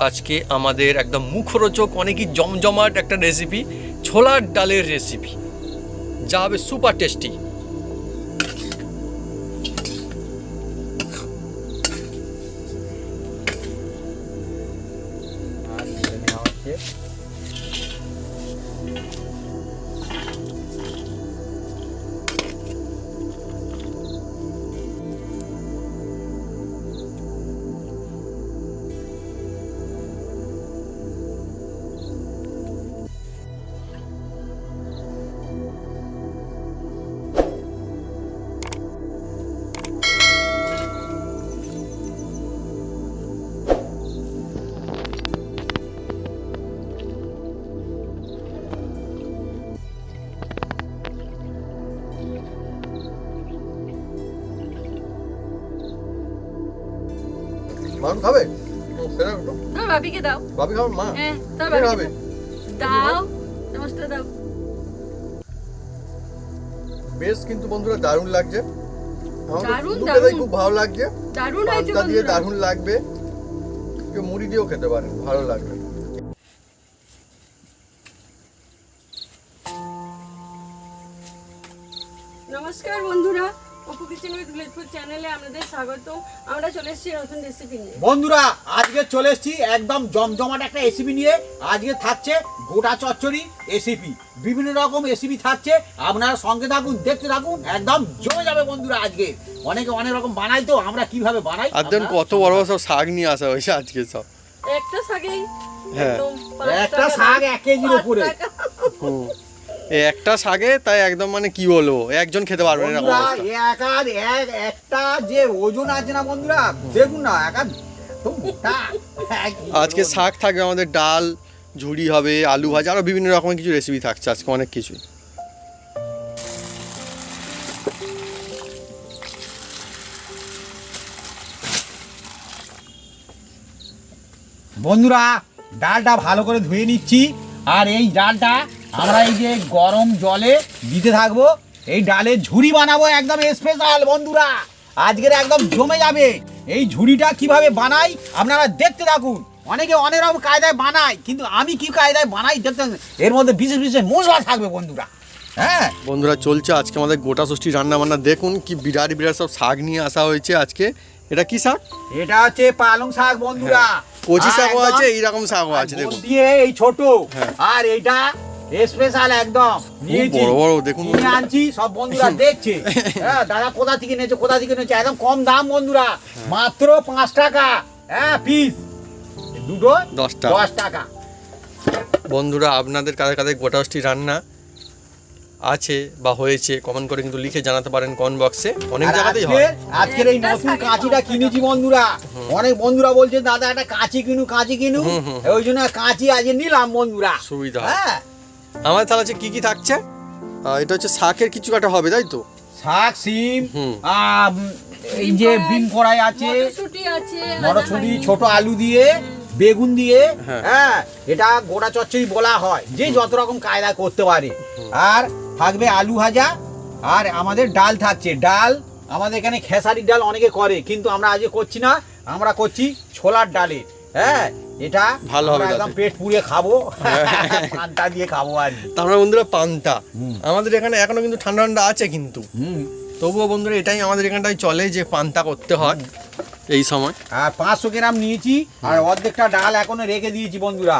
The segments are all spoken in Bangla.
আজকে আমাদের একদম মুখরোচক, অনেকই জমজমাট একটা রেসিপি ছোলার ডালের রেসিপি যা হবে সুপার টেস্টি খাবে? সেটা একটু তোমার বাপিকে দাও। ভাবি খাবে? মা। হ্যাঁ তোমার কে খাবে? দাও। চামচটা দাও। বেশ কিন্তু বন্ধুরা দারুণ লাগছে। দারুণ, শুধু খেতেই দারুণ। খুব ভালো লাগছে। দারুণ হয়েছে দিয়ে দারুণ লাগবে। কেউ মুড়ি দিয়েও খেতে পারেন ভালো লাগবে। নমস্কার বন্ধুরা। অপু কিচেন উইথ ভিলেজপুর চ্যানেলে আপনাদের স্বাগত আমরা চলে এসেছি নতুন রেসিপি নিয়ে। বন্ধুরা আজকে চলে এসেছি একদম জমজমাট একটা রেসিপি নিয়ে। আজকে থাকছে গোটা চচ্চড়ি রেসিপি বিভিন্ন রকম রেসিপি থাকছে। আপনারা সঙ্গে থাকুন দেখতে থাকুন একদম জমে যাবে বন্ধুরা আজকে। অনেকে অনেক রকম বানাই তো আমরা কীভাবে বানাই আর দেন আপনারা কত বড় বড় সব শাক নিয়ে আসা হয়েছে আজকে সব। একটা শাকেই হ্যাঁ। একটা শাক এক কেজির উপরে। হুম। একটা শাকে তাই একদম মানে কি বলব? একজন খেতে পারবে না এক একটা যে ওজন আছে না বন্ধুরা দেখুন না আজকে শাক থাকবে আমাদের ডাল ঝুড়ি হবে আলু ভাজা আরও বিভিন্ন রকমের কিছু রেসিপি থাকছে আজকে অনেক কিছুই বন্ধুরা ডালটা ভালো করে ধুয়ে নিচ্ছি আর এই ডালটা আমরা এই যে গরম জলে দিতে থাকব এই ডালের ঝুড়ি বানাবো একদম স্পেশাল বন্ধুরা। আজকের একদম জমে যাবে। এই ঝুড়িটা কীভাবে বানাই আপনারা দেখতে থাকুন। অনেকে অনেক রকম কায়দায় বানায় কিন্তু আমি কি কায়দায় বানাই দেখতে এর মধ্যে বিশেষ বিশেষ মশলা থাকবে বন্ধুরা। হ্যাঁ? বন্ধুরা চলছে আজকে আমাদের গোটা ষষ্ঠী রান্না বান্না দেখুন কি বিরাট বিরাট সব শাক নিয়ে আসা হয়েছে আজকে। এটা কি শাক? এটা হচ্ছে পালং শাক বন্ধুরা। কচি শাকও আছে এইরকম শাকও আছে দেখুন। দিয়ে এই ছোট। হ্যাঁ। আর এইটা স্পেশাল একদম। নিয়েছি বড় বড় দেখুন। কিনে আনছি সব বন্ধুরা দেখছে। হ্যাঁ দাদা কোথা থেকে নিয়েছে কোথা থেকে নিয়েছে একদম কম দাম বন্ধুরা। মাত্র পাঁচ টাকা। হ্যাঁ পিস দুটো? দশ টাকা। দশ টাকা। বন্ধুরা আপনাদের কাদের কাদের গোটা রান্না আছে বা হয়েছে কমেন্ট করে কিন্তু লিখে জানাতে পারেন কমেন্ট বক্সে অনেক জায়গাতেই হয়। আজকের- এই নতুন কাঁচিটা কিনেছি বন্ধুরা। অনেক বন্ধুরা বলছে দাদা একটা কাঁচি কিনু কাঁচি কিনু ওই জন্য কাঁচি আজকে নিলাম বন্ধুরা। সুবিধা। হ্যাঁ। আমাদের তাহলে আছে কি কি থাকছে? এটা হচ্ছে শাকের কিছু একটা হবে তাই তো? শাক সিম। এই যে বিন কড়াই আছে মটরশুঁটি আছে মটরশুঁটি ছোট আলু দিয়ে বেগুন দিয়ে হ্যাঁ। হ্যাঁ এটা গোটা চচ্চড়ি বলা হয় যে যত রকম কায়দা করতে পারে। আর থাকবে আলু ভাজা আর আমাদের ডাল থাকছে। ডাল আমাদের এখানে খেসারির ডাল অনেকে করে কিন্তু আমরা আজকে করছি না আমরা করছি ছোলার ডালে হ্যাঁ এটা ভালো হবে একদম পেট পুড়ে খাব। পান্তা দিয়ে খাব আর তারপরে বন্ধুরা পান্তা। আমাদের এখানে এখনও কিন্তু ঠান্ডা ঠান্ডা আছে কিন্তু। তবুও বন্ধুরা এটাই আমাদের এখানটায় চলে যে পান্তা করতে হয় এই সময়। আর পাঁচশো গ্রাম নিয়েছি আর অর্ধেকটা ডাল এখনও রেখে দিয়েছি বন্ধুরা।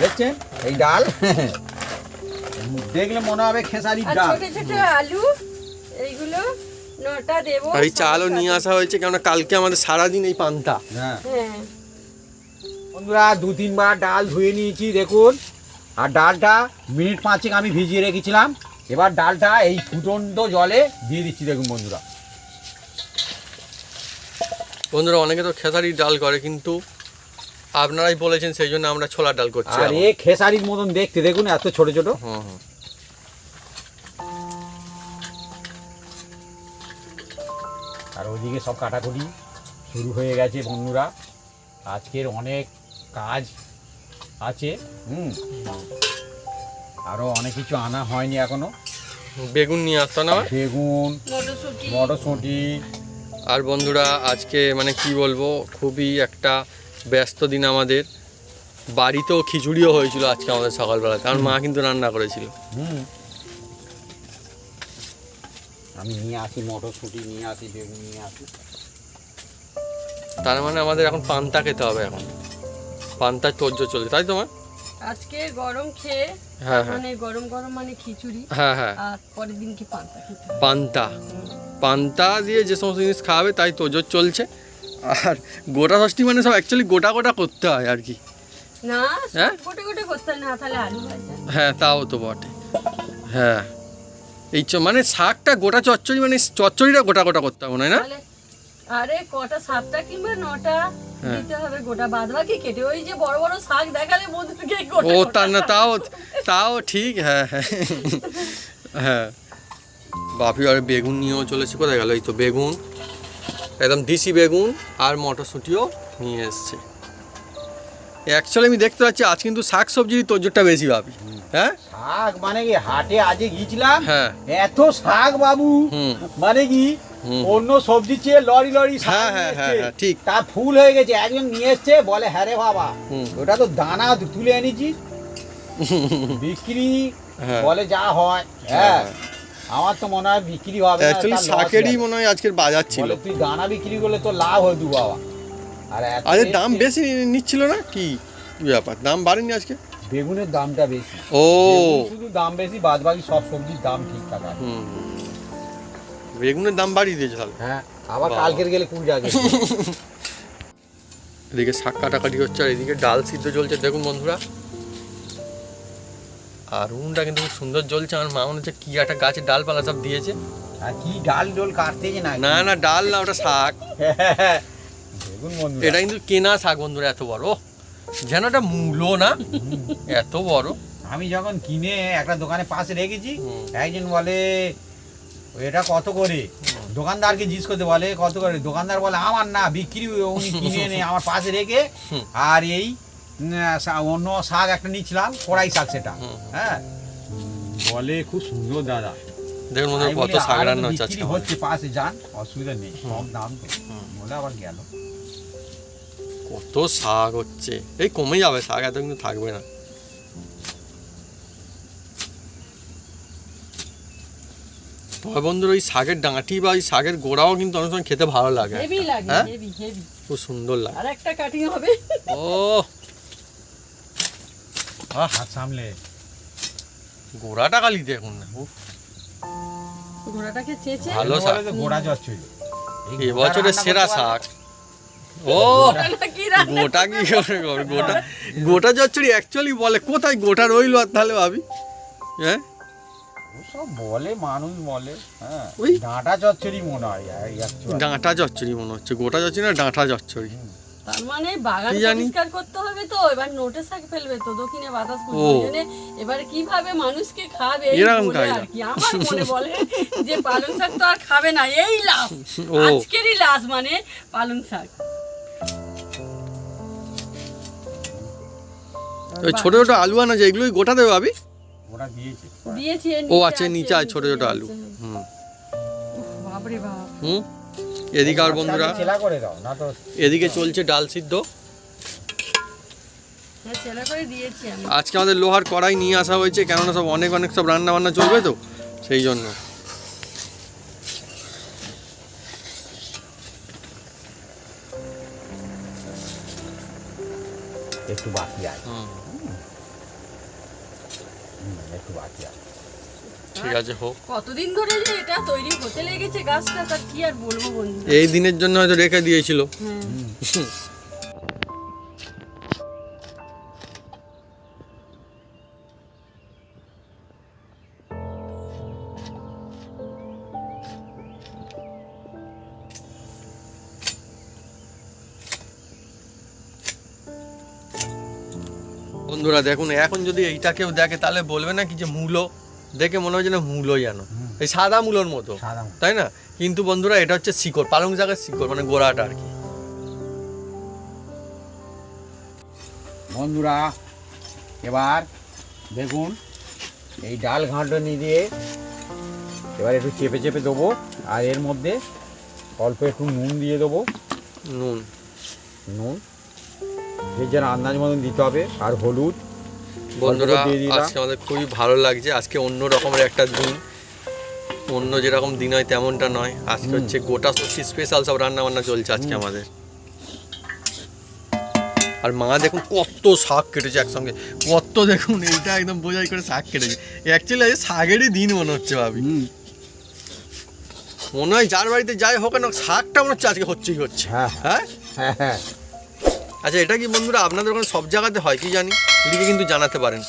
দেখছেন? এই ডাল। দেখলে মনে হবে খেসারির ডাল। ছোট ছোট আলু এইগুলো নটা দেবো আর এই চালও নিয়ে আসা হয়েছে কেননা কালকে আমাদের সারাদিন এই পান্তা। হ্যাঁ। হ্যাঁ। বন্ধুরা দু তিনবার ডাল ধুয়ে নিয়েছি দেখুন। আর ডালটা মিনিট পাঁচেক আমি ভিজিয়ে রেখেছিলাম। এবার ডালটা এই ফুটন্ত জলে দিয়ে দিচ্ছি দেখুন বন্ধুরা। বন্ধুরা অনেকে তো খেসারির ডাল করে কিন্তু আপনারাই বলেছেন সেই জন্য আমরা ছোলার ডাল করছি আর এ খেসারির মতন দেখতে দেখুন এত ছোট ছোট। হুম হুম। আর ওইদিকে সব কাটাকুটি শুরু হয়ে গেছে বন্ধুরা। আজকের অনেক কাজ আছে। হুম। আরও অনেক কিছু আনা হয়নি এখনও। বেগুন নিয়ে আসতো না বেগুন মটরশুঁটি। মটরশুঁটি। আর বন্ধুরা আজকে মানে কি বলব খুবই একটা ব্যস্ত দিন আমাদের। বাড়িতেও খিচুড়িও হয়েছিল আজকে আমাদের সকালবেলা কারণ মা কিন্তু রান্না করেছিল। হুম। আমি নিয়ে আসি মটরশুঁটি নিয়ে আসি বেগুন নিয়ে আসি। তার মানে আমাদের এখন পান্তা খেতে হবে এখন। পান্তার তোর্য চলছে তাই তোমার? আজকে গরম খেয়ে হ্যাঁ হ্যাঁ। মানে গরম গরম মানে খিচুড়ি হ্যাঁ হ্যাঁ। আর পরের দিনকে পান্তা খেতে পান্তা। পান্তা দিয়ে যে সমস্ত জিনিস খাওয়াবে তাই তোজোর চলছে। আর গোটা ষষ্ঠী মানে সব অ্যাকচুয়ালি গোটা গোটা করতে হয় আর কি। না হ্যাঁ? গোটে গোটে করতে না তাহলে আলু হ্যাঁ তাও তো বটে। হ্যাঁ। এই চ- মানে শাকটা গোটা চচ্চড়ি মানে চচ্চড়িটা গোটা গোটা করতে হবে না? আরে কটা সাতটা কিংবা নটা? হ্যাঁ। দিতে হবে গোটা বাদ বাকি কেটে। ওই যে বড় বড় শাক দেখালে বন্ধুকে ও তা না তাও তাও ঠিক হ্যাঁ হ্যাঁ। হ্যাঁ। বাপি আর বেগুন নিয়েও চলেছে কোথায় গেল? এই তো বেগুন একদম দিশি বেগুন আর মটরশুঁটিও নিয়ে এসছে। অ্যাকচুয়ালি আমি দেখতে পাচ্ছি আজ কিন্তু শাক সবজির তোজোরটা বেশি ভাবি হ্যাঁ? শাক মানে কি হাটে আজকে গিয়েছিলাম? হ্যাঁ। এত শাক বাবু। হুম। মানে কি। অন্য সবজি চেয়ে লরি লরি হ্যাঁ, হ্যাঁ, হ্যাঁ, হ্যাঁ, ঠিক। তা ফুল হয়ে গেছে একজন নিয়ে এসছে বলে হ্যাঁ রে বাবা ওটা তো দানা তুলে এনেছি। বিক্রি হ্যাঁ। বলে যা হয় হ্যাঁ আমার তো মনে হয় বিক্রি হবে অ্যাকচুয়ালি শাকেরই মনে হয় আজকের বাজার ছিল। তুই দানা বিক্রি করলে তো লাভ হয় দু বাবা। আর আরে দাম বেশি নিচ্ছিল না? কি ব্যাপার? দাম বাড়েনি আজকে? বেগুনের দামটা বেশি। ও। শুধু দাম বেশি বাদ বাকি সব সবজির দাম ঠিকঠাক আছে। বেগুনের দাম বাড়িয়ে দিয়েছে তাহলে। হ্যাঁ আবার কালকের গেলে কুড়ি টাকা এদিকে শাক কাটাকাটি হচ্ছে আর এদিকে ডাল সিদ্ধ চলছে দেখুন বন্ধুরা। আর উনুনটা কিন্তু খুব সুন্দর জ্বলছে আমার মা মনে হচ্ছে কি একটা গাছের ডালপালা সব দিয়েছে। আর কি ডাল ডোল কাটতেছে না না না ডাল না ওটা শাক। এটা কিন্তু কেনা শাক বন্ধুরা এত বড়। যেন এটা মূলো না এত বড়। আমি যখন কিনে একটা দোকানে পাশে রেখেছি একজন বলে এটা কত করে? দোকানদারকে জিজ্ঞেস করতে বলে কত করে? দোকানদার বলে আমার না বিক্রি উনি কিনে এনে আমার পাশে রেখে আর এই অন্য শাক একটা নিচ্ছিলাম কড়াই শাক সেটা। হ্যাঁ? বলে খুব সুন্দর দাদা। দেখুন বন্ধুরা কত শাক রান্না হচ্ছে আজকে। হচ্ছে পাশে যান অসুবিধা নেই কম দাম তো বলে আবার গেল। কত শাক হচ্ছে। এই কমে যাবে শাক এত কিন্তু থাকবে না। তবে বন্ধুরা ওই শাকের ডাঁটি বা ওই শাকের গোড়াও কিন্তু অনেক সময় খেতে ভালো লাগে হেভি লাগে হ্যাঁ? হেভি হেভি খুব সুন্দর লাগে। আর একটা কাটিং হবে। ও। হাত সামলে। গোড়াটা খালি দেখুন না উফ, ঘোড়াটাকে চেঁচে ভালো শাক। গোড়া চচ্চড়ি এই সেরা শাক। ও। গোটা কি করে? গোটা গোটা চচ্চড়ি অ্যাকচুয়ালি বলে কোথায় গোটা রইল আর তাহলে ভাবি? হ্যাঁ? ওসব বলে মানুষ বলে হ্যাঁ। ওই- ডাঁটা চচ্চড়ি মনে হয় ডাঁটা চচ্চড়ি মনে হচ্ছে গোটা চচ্চড়ি না ডাঁটা চচ্চড়ি। তার মানে বাগান পরিষ্কার করতে হবে তো এবার নোটে শাক ফেলবে তো দক্ষিণে বাতাস করবে এবার কীভাবে মানুষকে খাবে এরকম বলে আর কি আমার মনে বলে যে পালং শাক তো আর খাবে না এই লাভ আজকেরই লাশ মানে পালং শাক। ওই ছোট ছোট আলু আনা যে এগুলোই গোটা দেবে ভাবি? ওরা দিয়েছে। দিয়েছে ও আছে নিচে আছে ছোট ছোট আলু। হুম। বাপরে বাপ। হুম? এদিকে আর বন্ধুরা করে দাও না তো এদিকে চলছে ডাল সিদ্ধ। হ্যাঁ ছেলে করে দিয়েছি আমি। আজকে আমাদের লোহার কড়াই নিয়ে আসা হয়েছে কেননা সব অনেক অনেক সব রান্না বান্না চলবে তো সেই জন্য। ঠিক আছে হোক। কতদিন ধরে যে এটা তৈরি হতে লেগেছে গাছটা তার কি আর বলব বন্ধু? এই দিনের জন্য হয়তো রেখে দিয়েছিল। হ্যাঁ। বন্ধুরা দেখুন এখন যদি এইটা কেউ দেখে তাহলে বলবে না কি যে মূলো? দেখে মনে হয় যেন মূলো যেন। এই সাদা মূলোর মতো। সাদা তাই না? কিন্তু বন্ধুরা এটা হচ্ছে শিকড় পালং শাকের শিকড় মানে গোড়াটা আর কি। বন্ধুরা এবার দেখুন এই ডাল ঘাঁটনি দিয়ে এবার একটু চেপে চেপে দেবো আর এর মধ্যে অল্প একটু নুন দিয়ে দেবো। নুন। নুন ভেজের আন্দাজ মতন দিতে হবে আর হলুদ। বন্ধুরা আজকে আমাদের খুবই ভালো লাগছে। আজকে অন্য রকমের একটা দিন। অন্য যেরকম দিন হয় তেমনটা নয়। আজকে হচ্ছে গোটা ষষ্ঠী স্পেশাল সব রান্না বান্না চলছে আজকে আমাদের। আর মা দেখুন কত শাক কেটেছে একসঙ্গে। কত দেখুন এইটা একদম বোঝাই করে শাক কেটেছে। অ্যাকচুয়ালি শাকেরই দিন মনে হচ্ছে ভাবি। মনে হয় যার বাড়িতে যাই হোক না শাকটা মনে হচ্ছে আজকে হচ্ছেই হচ্ছে। হ্যাঁ। হ্যাঁ? হ্যাঁ হ্যাঁ। আচ্ছা এটা কি বন্ধুরা আপনাদের ওখানে সব জায়গাতে হয় কি জানি? লিখে কিন্তু জানাতে পারেন।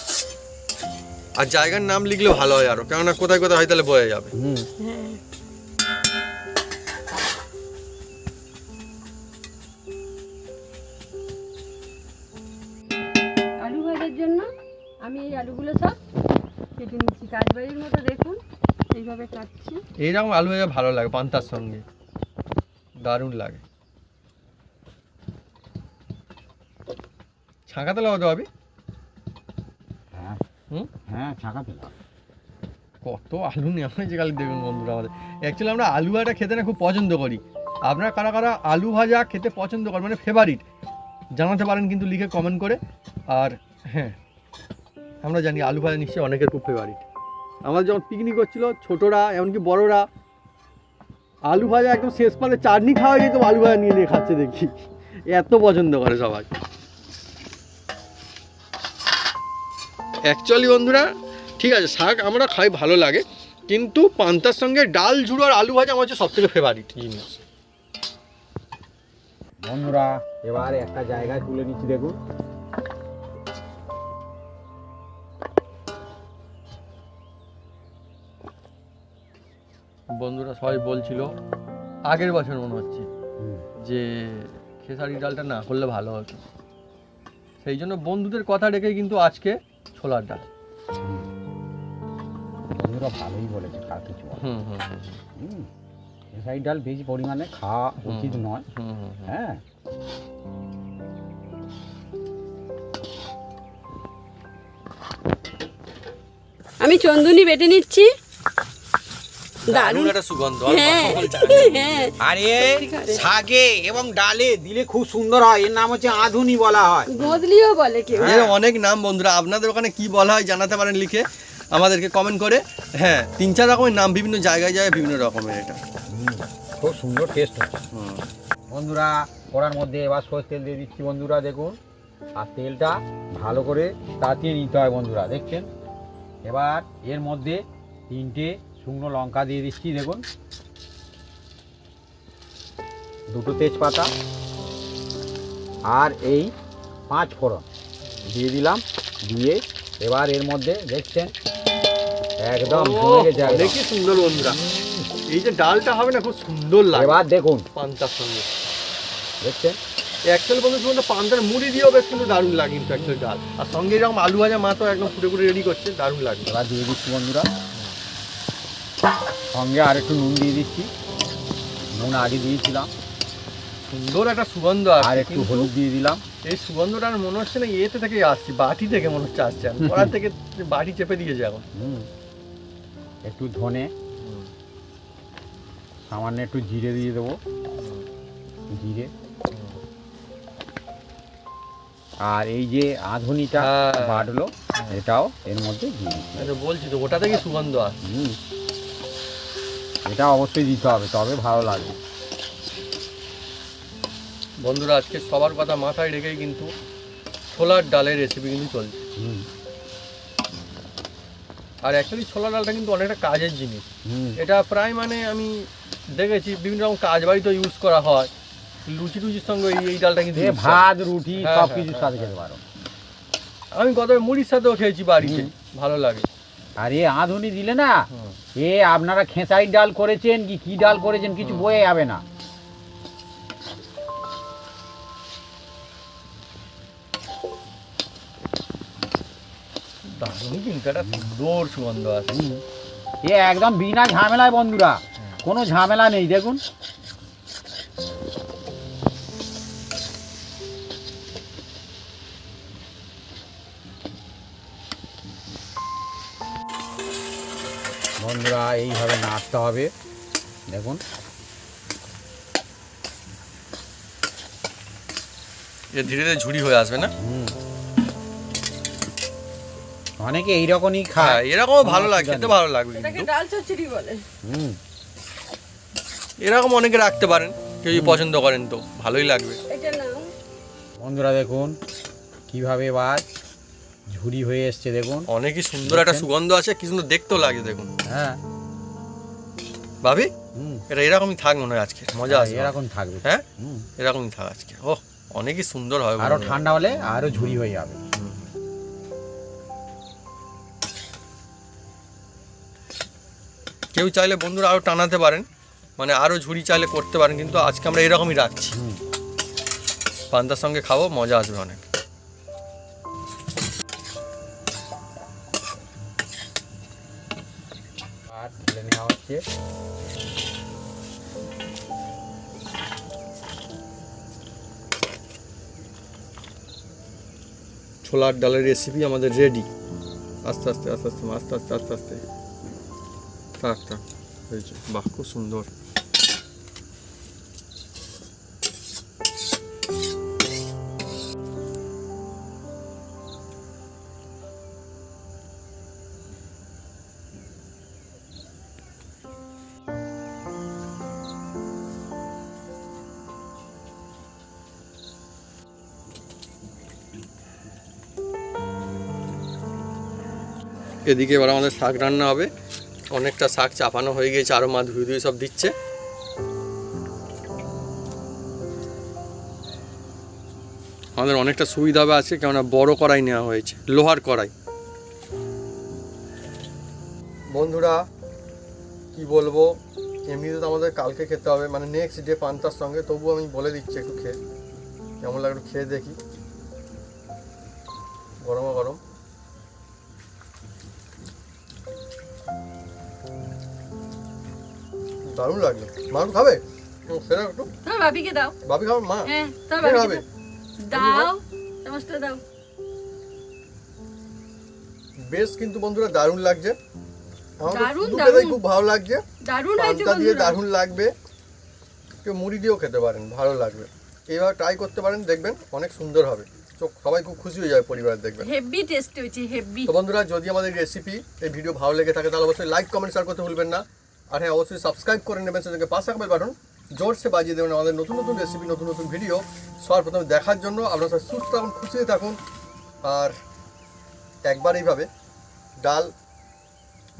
আর জায়গার নাম লিখলে ভালো হয় আরও কেননা কোথায় কোথায় হয় তাহলে বোঝা যাবে। হ্যাঁ আলু ভাজার জন্য আমি এই আলুগুলো সব কেটে নিচ্ছি। কাজবাড়ির মতো দেখুন এইভাবে কাটছি। এইরকম আলু ভাজা ভালো লাগে পান্তার সঙ্গে। দারুণ লাগে। ছাঁকাতে লাগাতে হবে হ্যাঁ। হুম? হ্যাঁ কত আলু নেওয়া হয়েছে খালি দেখুন বন্ধুরা আমাদের। অ্যাকচুয়ালি আমরা আলু ভাজা খেতে না খুব পছন্দ করি। আপনারা কারা কারা আলু ভাজা খেতে পছন্দ করেন মানে ফেভারিট জানাতে পারেন কিন্তু লিখে কমেন্ট করে। আর হ্যাঁ আমরা জানি আলু ভাজা নিশ্চয়ই অনেকের খুব ফেভারিট আমাদের যখন পিকনিক হচ্ছিল ছোটরা এমনকি বড়রা আলু ভাজা একদম শেষ পালে চাটনি খাওয়া যেত আলু ভাজা নিয়ে নিয়ে খাচ্ছে দেখি। এত পছন্দ করে সবাই। অ্যাকচুয়ালি বন্ধুরা ঠিক আছে শাক আমরা খাই ভালো লাগে কিন্তু পান্তার সঙ্গে ডাল ঝুড়ো আর আলু ভাজা আমার হচ্ছে সবথেকে ফেভারিট জিনিস। বন্ধুরা এবার একটা জায়গায় তুলে নিচ্ছি দেখুন। বন্ধুরা সবাই বলছিল আগের বছর মনে হচ্ছে যে খেসারি ডালটা না করলে ভালো হতো। সেই জন্য বন্ধুদের কথা রেখে কিন্তু আজকে ছোলার ডাল। বন্ধুরা ভালোই বলেছে কার কিছু বলার হুম হুম হুম হুম। ডাল বেশি পরিমাণে খাওয়া উচিত নয়। হুম হুম হুম। হ্যাঁ। আমি চন্দুনি বেটে নিচ্ছি। দারুণ। একটা সুগন্ধ হ্যাঁ। হ্যাঁ। আরে শাকে এবং ডালে দিলে খুব সুন্দর হয়। এর নাম হচ্ছে আধুনি বলা হয়। বদলিও বলে কেউ। অনেক নাম বন্ধুরা আপনাদের ওখানে কি বলা হয় জানাতে পারেন লিখে আমাদেরকে কমেন্ট করে। হ্যাঁ তিন চার রকমের নাম বিভিন্ন জায়গায় যায় বিভিন্ন রকমের এটা। খুব সুন্দর টেস্ট হচ্ছে। বন্ধুরা কড়ার মধ্যে এবার সর্ষের তেল দিয়ে দিচ্ছি বন্ধুরা দেখুন। আর তেলটা ভালো করে তাতিয়ে নিতে হয় বন্ধুরা দেখছেন? এবার এর মধ্যে তিনটে শুকনো লঙ্কা দিয়ে দিচ্ছি দেখুন। দুটো তেজপাতা আর এই পাঁচ ফোড়ন দিয়ে দিলাম দিয়ে এবার এর মধ্যে দেখছেন একদম। দেখি সুন্দর বন্ধুরা। এই যে ডালটা হবে না খুব সুন্দর লাগে। এবার দেখুন। পান্তার সঙ্গে। দেখছেন? অ্যাকচুয়ালি বন্ধু শুধু পান্তার মুড়ি দিয়েও বেশ কিন্তু দারুণ লাগে কিন্তু অ্যাকচুয়ালি ডাল। আর সঙ্গে এরকম আলু ভাজা মা তো একদম ফুটে ফুটে রেডি করছে দারুণ লাগে। এবার দিয়ে দিচ্ছি বন্ধুরা। সঙ্গে আর একটু নুন দিয়ে দিচ্ছি। নুন আগে দিয়েছিলাম। সুন্দর একটা সুগন্ধ আর একটু হলুদ দিয়ে দিলাম। এই সুগন্ধটা মনে হচ্ছে না এতে থেকে আসছে বাটি থেকে মনে হচ্ছে আসছে। কড়া থেকে বাটি চেপে এখন। হুম। একটু ধনে সামান্য একটু জিরে দিয়ে দেবো। জিরে। আর এই যে আধুনিটা হ্যাঁ। বাটলো এটাও এর মধ্যে দিয়ে আচ্ছা বলছি তো ওটা থেকে সুগন্ধ আসছে? এটা অবশ্যই দিতে হবে তবে ভালো লাগবে বন্ধুরা আজকে সবার কথা মাথায় রেখেই কিন্তু ছোলার ডালের রেসিপি কিন্তু চলছে। আর অ্যাকচুয়ালি ছোলার ডালটা কিন্তু অনেকটা কাজের জিনিস। এটা প্রায় মানে আমি দেখেছি বিভিন্ন রকম কাজ বাড়িতে ইউজ করা হয়। লুচি টুচির সঙ্গে এই ডালটা কিন্তু। ভাত রুটি হ্যাঁ, সব হ্যাঁ, কিছুর হ্যাঁ, সাথে খেতে পারো। আমি গত মুড়ির সাথেও খেয়েছি বাড়িতে ভালো লাগে। আর আধুনি দিলে না এ আপনারা খেসারি ডাল করেছেন কি কি ডাল করেছেন কিছু বয়ে যাবে না। এ একদম বিনা ঝামেলায় বন্ধুরা কোনো ঝামেলা নেই দেখুন। এইভাবে নাড়তে হবে। দেখুন। এ ধীরে ধীরে ঝুড়ি হয়ে আসবে না? অনেকে এইরকমই হ্যাঁ খায় এরকমও ভালো লাগে খেতে ভালো লাগবে এটাকে কিন্তু ডাল চচ্চড়ি বলে। হুম। এরকম অনেকে রাখতে পারেন কেউ পছন্দ করেন তো ভালোই লাগবে। বন্ধুরা দেখুন কীভাবে এবার ঝুড়ি হয়ে এসছে দেখুন। অনেকই সুন্দর একটা সুগন্ধ আছে কি সুন্দর দেখতেও লাগে দেখুন। হ্যাঁ। ভাবি? হুম। এটা এরকমই থাক মনে হয় আজকে মজা আছে এরকম থাকবে। হ্যাঁ? এরকমই থাক আজকে। ও অনেকই সুন্দর হবে আরও ঠান্ডা হলে আরও ঝুরি হয়ে যাবে। কেউ চাইলে বন্ধুরা আরও টানাতে পারেন মানে আরও ঝুড়ি চাইলে করতে পারেন কিন্তু আজকে আমরা এরকমই রাখছি। পান্তার সঙ্গে খাব মজা আসবে অনেক। ছোলার ডালের রেসিপি আমাদের রেডি আস্তে আস্তে আস্তে আস্তে আস্তে আস্তে আস্তে। আস্তে থাক। থাক হয়েছে বাহ, খুব সুন্দর। এদিকে এবার আমাদের শাক রান্না হবে। অনেকটা শাক চাপানো হয়ে গিয়েছে আরও মা ধুয়ে ধুয়ে সব দিচ্ছে। আমাদের অনেকটা সুবিধা হবে আজকে, কেননা বড় কড়াই নেওয়া হয়েছে, লোহার কড়াই। বন্ধুরা, কি বলব? এমনিতে তো আমাদের কালকে খেতে হবে মানে নেক্সট ডে পান্তার সঙ্গে তবু আমি বলে দিচ্ছি একটু খেয়ে। কেমন লাগে একটু খেয়ে দেখি। গরমা গরম। দারুণ লাগল। মা একটু খাবে? সেটা একটু। তোমার দাও। খাবে? মা? হ্যাঁ তোমার দাও। দাও চামচটা দাও। বেশ কিন্তু বন্ধুরা দারুণ লাগছে। দারুণ, দারুণ। খুব ভালো লাগছে। দারুণ হয়েছে পান্তা দিয়ে দারুণ লাগবে। কেউ মুড়ি দিয়েও খেতে পারেন ভালো লাগবে। এইভাবে ট্রাই করতে পারেন দেখবেন অনেক সুন্দর হবে। চোখ সবাই খুব খুশি হয়ে যাবে পরিবার দেখবেন। হেভি টেস্ট হয়েছে হেভি তো বন্ধুরা যদি আমাদের রেসিপি এই ভিডিও ভালো লেগে থাকে তাহলে অবশ্যই লাইক কমেন্ট শেয়ার করতে ভুলবেন না। আর হ্যাঁ অবশ্যই সাবস্ক্রাইব করে নেবেন সেটাকে পাশে থাকবে বাটন জোরসে বাজিয়ে দেবেন আমাদের নতুন নতুন রেসিপি নতুন নতুন ভিডিও সবার প্রথমে দেখার জন্য আপনারা সবাই সুস্থ থাকুন খুশি থাকুন। আর একবার এইভাবে ডাল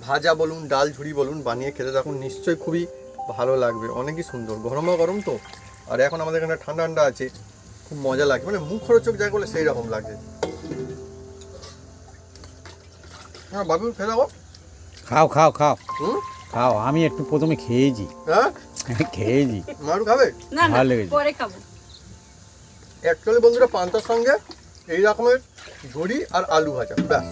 ভাজা বলুন ডাল ঝুড়ি বলুন বানিয়ে খেতে থাকুন নিশ্চয়ই খুবই ভালো লাগবে। অনেকই সুন্দর গরমও গরম তো। আর এখন আমাদের এখানে ঠান্ডা ঠান্ডা আছে খুব মজা লাগবে মানে মুখ খরচক যা করলে সেই রকম লাগছে। হ্যাঁ বাবু খেয়ে খাও খাও খাও। হুম? খাও আমি একটু প্রথমে খেয়েছি। হ্যাঁ? খেয়েছি। মারু খাবে? না না ভালো লেগেছে। পরে খাব। অ্যাকচুয়ালি বন্ধুরা পান্তার সঙ্গে এই রকমের ঝুড়ি আর আলু ভাজা ব্যাস।